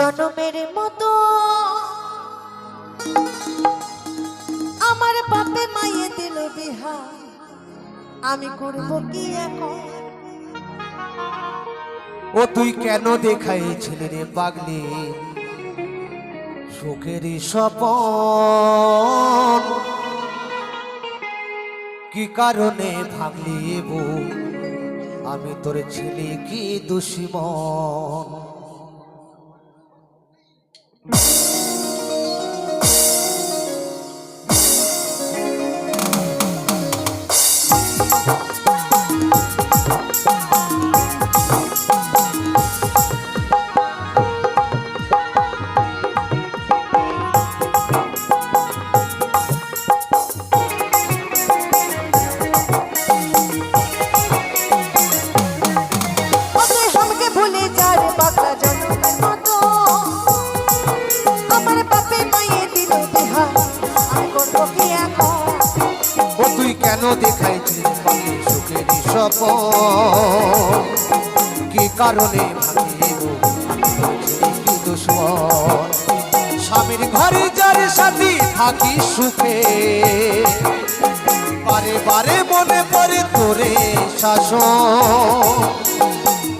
জনমের মতো। আমার বাপে মায়ে দিল বিহা আমি করব কি এখন? ও তুই কেন দেখাইছিলি রে পাগলি? সুখের স্বপন। কি কারণে ভাঙলি বউ? আমি তোর ছেলে কি দুশ্মন Mm-hmm. কেন দেখাইছিলি পাগলি সুখের স্বপন কি কারণে স্বামীর ঘরে যার সাথী থাকি সুখে। বারে বারে মনে পড়ে তোরে শাসন।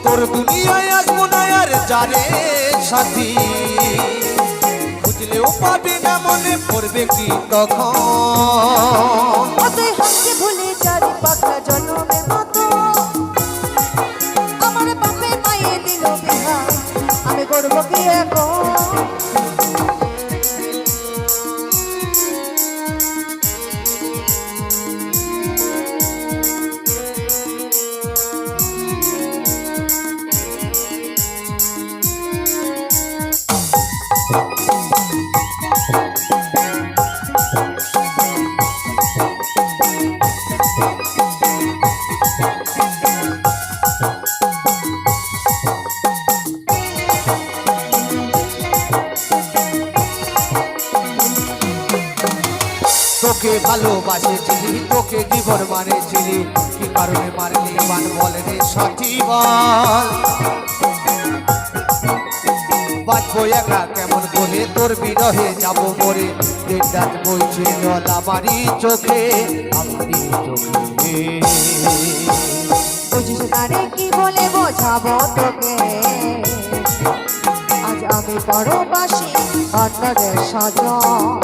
তোর দুনিয়ায় আসব না আর যারে সাথী। খুঁজলেও পাবি না মনে পড়বে কি তখন? ফুলে চারি পাখা জন্ম তোকে ভালোবাসেছিলি তোকে জীবন মারেছিলি কি কারণে মারলি মান বলে রে সাথী বল? বাঁচবো একা কেমন করে? তোর বিরহে যাব মরে। দেড় বইছে জল চোখে, আমারই চোখে। বুঝিস না রে কি বলে বোঝাবো তোকে? আজ আমি পরবাসী, অন্যদের সাজন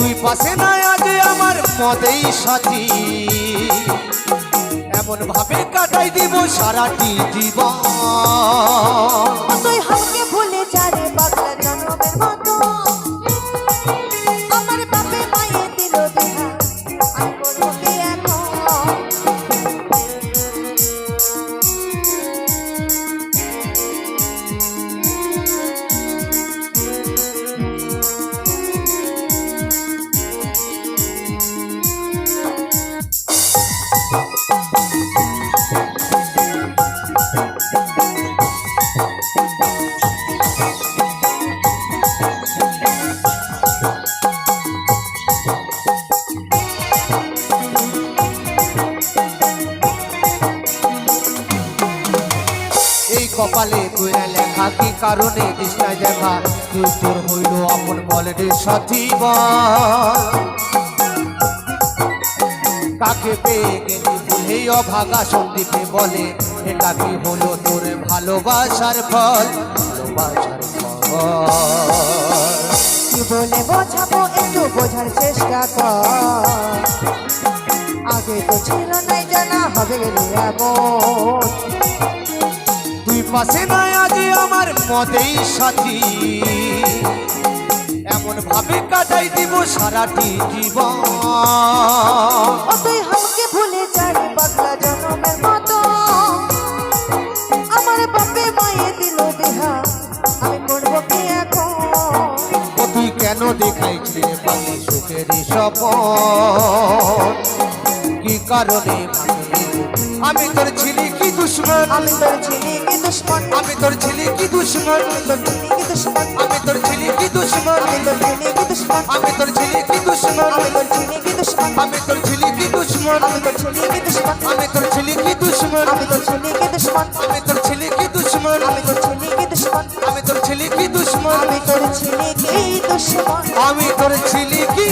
তুই পাশে নাই আজ আমার মদেই সাথী। এমন ভাবে কাটাই দিব সারাটি জীবন। তুই হামকে ভুলে যারে জন্মের মতো। কপালে কইরা লেখা কি কারণে কৃষ্ণায় দেখা তুই তোর হইল আপন বলে রে সাথী কাকে পেয়ে গেলি ভুলে অভাগা সন্দীপে বলে, এটা কি হলো তোর ভালোবাসার ফল? ভালোবাসার ফল। বলে বোঝাবো, একটু বোঝার চেষ্টা কর। আগে তো ছিল নাই, জানা হবে এমন। পাশে নাই আজি আমার মতেই সাথী। এমন ভাবে কাটাই দিব সারাটি জীবন। ভুলে জনমের মতো। আমার বাপে মায়ে দিল বিহা আমি করব কি এখন? তুই কেন দেখাইছিলি রে পাখি সুখের স্বপন কি কারণে আমি তোর ছিলি দুশ্মন আমি তোর ছিলি কি দুশ্মন আমি তোর ছিলি কি দুশ্মন তোর ছিলি কি দুশ্মন আমি তোর ছিলি কি দুশ্মন আমি তোর ছিলি কি দুশ্মন আমি তোর ছিলি কি দুশ্মন আমি তোর ছিলি কি দুশ্মন আমি তোর ছিলি কি দুশ্মন আমি তোর ছিলি কি দুশ্মন আমি তোর ছিলি কি দুশ্মন আমি তোর ছিলি কি দুশ্মন আমি তোর ছিলি কি দুশ্মন আমি তোর ছিলি কি দুশ্মন আমি আমি তোর ছিলি কি দুশ্মন আমি তোর ছিলি কি